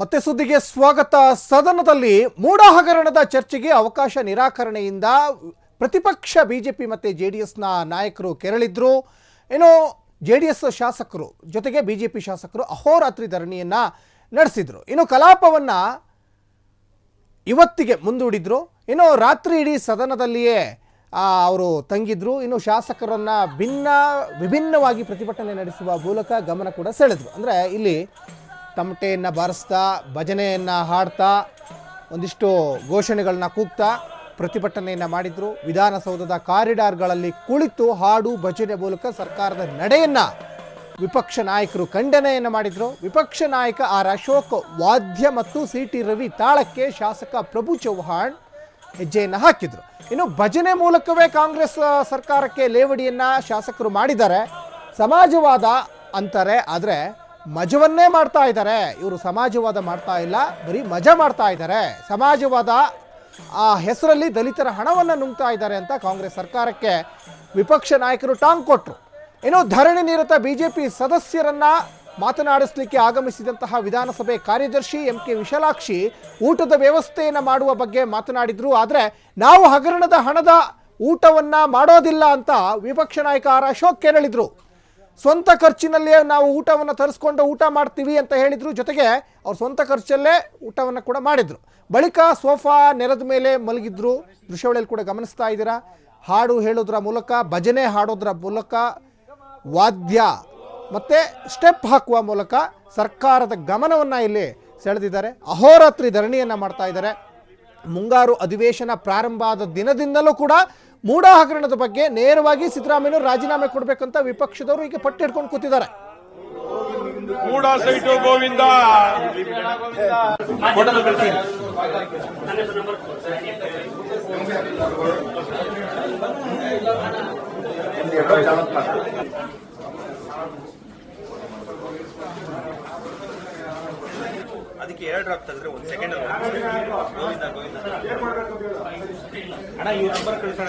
ಮತ್ತೆ ಸುದ್ದಿಗೆ ಸ್ವಾಗತ. ಸದನದಲ್ಲಿ ಮೂಡ ಹಗರಣದ ಚರ್ಚೆಗೆ ಅವಕಾಶ ನಿರಾಕರಣೆಯಿಂದ ಪ್ರತಿಪಕ್ಷ ಬಿಜೆಪಿ ಮತ್ತು ಜೆ ಡಿ ಎಸ್ನ ನಾಯಕರು ಕೆರಳಿದ್ರು. ಏನು ಜೆ ಡಿ ಎಸ್ ಶಾಸಕರು ಜೊತೆಗೆ ಬಿಜೆಪಿ ಶಾಸಕರು ಅಹೋರಾತ್ರಿ ಧರಣಿಯನ್ನು ನಡೆಸಿದ್ರು. ಇನ್ನು ಕಲಾಪವನ್ನ ಇವತ್ತಿಗೆ ಮುಂದೂಡಿದ್ರು. ಇನ್ನು ರಾತ್ರಿ ಇಡೀ ಸದನದಲ್ಲಿಯೇ ಅವರು ತಂಗಿದ್ರು. ಇನ್ನು ಶಾಸಕರನ್ನ ಭಿನ್ನ, ವಿಭಿನ್ನವಾಗಿ ಪ್ರತಿಭಟನೆ ನಡೆಸುವ ಮೂಲಕ ಗಮನ ಕೂಡ ಸೆಳೆದ್ರು. ಅಂದರೆ ಇಲ್ಲಿ ತಮಟೆಯನ್ನು ಬಾರಿಸ್ತಾ, ಭಜನೆಯನ್ನು ಹಾಡ್ತಾ, ಒಂದಿಷ್ಟು ಘೋಷಣೆಗಳನ್ನ ಕೂಗ್ತಾ ಪ್ರತಿಭಟನೆಯನ್ನು ಮಾಡಿದರು. ವಿಧಾನಸೌಧದ ಕಾರಿಡಾರ್ಗಳಲ್ಲಿ ಕುಳಿತು ಹಾಡು, ಭಜನೆ ಮೂಲಕ ಸರ್ಕಾರದ ನಡೆಯನ್ನು ವಿಪಕ್ಷ ನಾಯಕರು ಖಂಡನೆಯನ್ನು ಮಾಡಿದರು. ವಿಪಕ್ಷ ನಾಯಕ ಆರ್ ಅಶೋಕ್, ವಾದ್ಯ ಮತ್ತು ಸಿ ಟಿ ರವಿ ತಾಳಕ್ಕೆ ಶಾಸಕ ಪ್ರಭು ಚೌಹಾಣ್ ಹೆಜ್ಜೆಯನ್ನು ಹಾಕಿದರು. ಇನ್ನು ಭಜನೆ ಮೂಲಕವೇ ಕಾಂಗ್ರೆಸ್ ಸರ್ಕಾರಕ್ಕೆ ಲೇವಡಿಯನ್ನು ಶಾಸಕರು ಮಾಡಿದ್ದಾರೆ. ಸಮಾಜವಾದ ಅಂತಾರೆ, ಆದರೆ ಮಜವನ್ನೇ ಮಾಡ್ತಾ ಇದ್ದಾರೆ. ಇವರು ಸಮಾಜವಾದ ಮಾಡ್ತಾ ಇಲ್ಲ, ಬರೀ ಮಜಾ ಮಾಡ್ತಾ ಇದ್ದಾರೆ. ಸಮಾಜವಾದ ಆ ಹೆಸರಲ್ಲಿ ದಲಿತರ ಹಣವನ್ನು ನುಂಗ್ತಾ ಇದ್ದಾರೆ ಅಂತ ಕಾಂಗ್ರೆಸ್ ಸರ್ಕಾರಕ್ಕೆ ವಿಪಕ್ಷ ನಾಯಕರು ಟಾಂಗ್ ಕೊಟ್ಟರು ಇನ್ನು ಧರಣಿ ನಿರತ ಬಿಜೆಪಿ ಸದಸ್ಯರನ್ನ ಮಾತನಾಡಿಸಲಿಕ್ಕೆ ಆಗಮಿಸಿದಂತಹ ವಿಧಾನಸಭೆ ಕಾರ್ಯದರ್ಶಿ ಎಂ ಕೆ ವಿಶಾಲಾಕ್ಷಿ ಊಟದ ವ್ಯವಸ್ಥೆಯನ್ನು ಮಾಡುವ ಬಗ್ಗೆ ಮಾತನಾಡಿದ್ರು. ಆದರೆ ನಾವು ಹಗರಣದ ಹಣದ ಊಟವನ್ನ ಮಾಡೋದಿಲ್ಲ ಅಂತ ವಿಪಕ್ಷ ನಾಯಕ ಆರ್ ಅಶೋಕ್ ಕೆರಳಿದ್ರು. ಸ್ವಂತ ಖರ್ಚಿನಲ್ಲೇ ನಾವು ಊಟವನ್ನು ತರಿಸ್ಕೊಂಡು ಊಟ ಮಾಡ್ತೀವಿ ಅಂತ ಹೇಳಿದ್ರು ಜೊತೆಗೆ ಅವ್ರ ಸ್ವಂತ ಖರ್ಚಲ್ಲೇ ಊಟವನ್ನು ಕೂಡ ಮಾಡಿದ್ರು. ಬಳಿಕ ಸೋಫಾ ನೆಲದ ಮೇಲೆ ಮಲಗಿದ್ರು. ದೃಶ್ಯಾವಳಿಯಲ್ಲಿ ಕೂಡ ಗಮನಿಸ್ತಾ ಇದ್ದೀರಾ? ಹಾಡು ಹೇಳೋದ್ರ ಮೂಲಕ, ಭಜನೆ ಹಾಡೋದ್ರ ಮೂಲಕ, ವಾದ್ಯ ಮತ್ತೆ ಸ್ಟೆಪ್ ಹಾಕುವ ಮೂಲಕ ಸರ್ಕಾರದ ಗಮನವನ್ನು ಇಲ್ಲಿ ಸೆಳೆದಿದ್ದಾರೆ. ಅಹೋರಾತ್ರಿ ಧರಣಿಯನ್ನು ಮಾಡ್ತಾ ಇದ್ದಾರೆ. ಮುಂಗಾರು ಅಧಿವೇಶನ ಪ್ರಾರಂಭ ಆದ ದಿನದಿಂದಲೂ ಕೂಡ ಮೂಡ ಹಗರಣದ ಬಗ್ಗೆ ನೇರವಾಗಿ ಸಿದ್ದರಾಮಯ್ಯ ರಾಜೀನಾಮೆ ಕೊಡಬೇಕಂತ ವಿಪಕ್ಷದವರು ಈಗ ಪಟ್ಟಿ ಹಿಡ್ಕೊಂಡು ಕೂತಿದ್ದಾರೆ. ಮೂಡ ಸೈಟು ಗೋವಿಂದ. ಅದಕ್ಕೆ ಎರಡು ಡ್ರಾಪ್ ತಂದ್ರೆ ಒಂದ್ ಸೆಕೆಂಡ್ ಗೋವಿಂದ ಗೋವಿಂದ. ಅಣ್ಣ ಇವ್ರ ನಂಬರ್ ಕಳಿಸೋಣ.